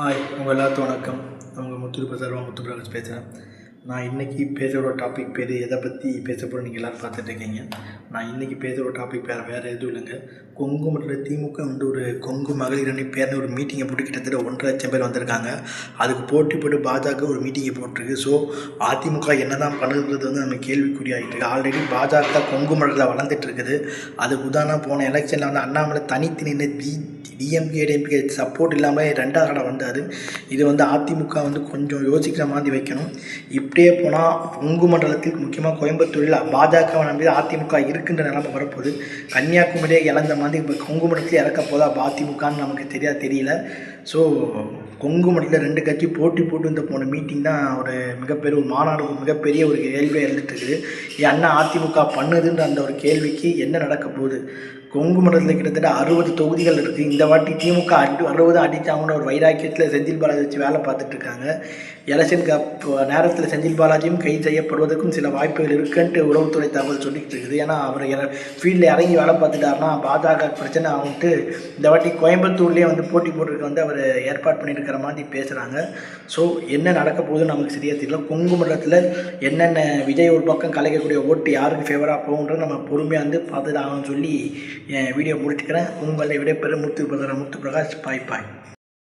Hi உங்கள் எல்லாத்துக்கும் வணக்கம். உங்கள் முத்து பிரசாரம் முத்து பேசுகிறேன் நான் இன்றைக்கி பேசுகிற டாபிக் பேர் எதை பற்றி பேச நீங்கள் எல்லோரும் பார்த்துட்டு இருக்கீங்க. நான் இன்றைக்கி பேசுகிற டாபிக் வேறு வேறு எதுவும் இல்லைங்க. கொங்கு மண்டல திமுக வந்து ஒரு கொங்கு மகளிர் அணி பேர்னு ஒரு மீட்டிங்கை போட்டு கிட்டத்தட்ட ஒன்றரை லட்சம் பேர் வந்திருக்காங்க. அதுக்கு போட்டி போட்டு பாஜக ஒரு மீட்டிங்கை போட்டிருக்கு. ஸோ அதிமுக என்ன தான் பண்ணுறது வந்து நம்ம கேள்விக்குறி ஆகிட்டு இருக்கு. ஆல்ரெடி பாஜக கொங்கு மடத்தில் வளர்ந்துட்டு இருக்குது. அதுக்கு உதாரணம் போன எலெக்ஷனில் வந்து அண்ணாமலை தனித்து நின்று பி டிஎம்கே டிஎம்கே சப்போர்ட் இல்லாமல் ரெண்டாவது இடம் வந்தார். இது வந்து அதிமுக வந்து கொஞ்சம் யோசிக்கிற மாதிரி வைக்கணும். இப்படியே போனால் கொங்கு மண்டலத்தில் முக்கியமாக கோயம்புத்தூரில் பாஜகவை நம்பி அதிமுக இருக்கின்ற நிலைமை வரப்போகுது. கன்னியாகுமரியே இழந்த மாதிரி இப்போ கொங்கு மண்டலத்தில் இறக்க போதா அதிமுகன்னு நமக்கு தெரியா தெரியல. ஸோ கொங்கு மண்டலத்தில் ரெண்டு கட்சி போட்டி போட்டு இந்த போன மீட்டிங் தான் ஒரு மிகப்பெரிய ஒரு மாநாடு ஒரு மிகப்பெரிய ஒரு கேள்வியாக இருந்துட்டு இருக்குது. என் அண்ணா அதிமுக பண்ணுதுன்ற அந்த ஒரு கேள்விக்கு என்ன நடக்க போகுது? கொங்கு மண்டலத்தில் கிட்டத்தட்ட அறுபது தொகுதிகள் இருக்குது இந்த வாட்டி திமுக அடி அறுபது அடித்தாங்கன்னு ஒரு வைராக்கியத்தில் செந்தில் பாலாஜி வச்சு வேலை பார்த்துட்டு இருக்காங்க. எலெக்ஷனுக்கு அப்போ நேரத்தில் செந்தில் பாலாஜியும் கைது செய்யப்படுவதற்கும் சில வாய்ப்புகள் இருக்குன்ட்டு உளவுத்துறை தகவல் சொல்லிக்கிட்டு இருக்குது. ஏன்னா அவர் ஃபீல்டில் இறங்கி வேலை பார்த்துட்டாருன்னா பாஜக பிரச்சனை ஆகும்ட்டு இந்த வாட்டி கோயம்புத்தூர்லேயே வந்து போட்டி போட்டுருக்க வந்து அவர் ஏற்பாடு பண்ணியிருக்கிற மாதிரி பேசுகிறாங்க ஸோ என்ன நடக்க போகுதுன்னு நமக்கு சரியாக தெரியல. கொங்கு மண்டலத்தில் என்னென்ன விஜய் ஒரு பக்கம் கலைக்கக்கூடிய ஓட்டு யாருக்கு ஃபேவராக போகுன்றது நம்ம பொறுமையாக வந்து பார்த்துட்டு ஆகணும்னு சொல்லி என் வீடியோ முடிச்சுக்கிறேன். உங்களை விட முத்து பிரதர் முத்து பிரகாஷ். பாய் பாய்.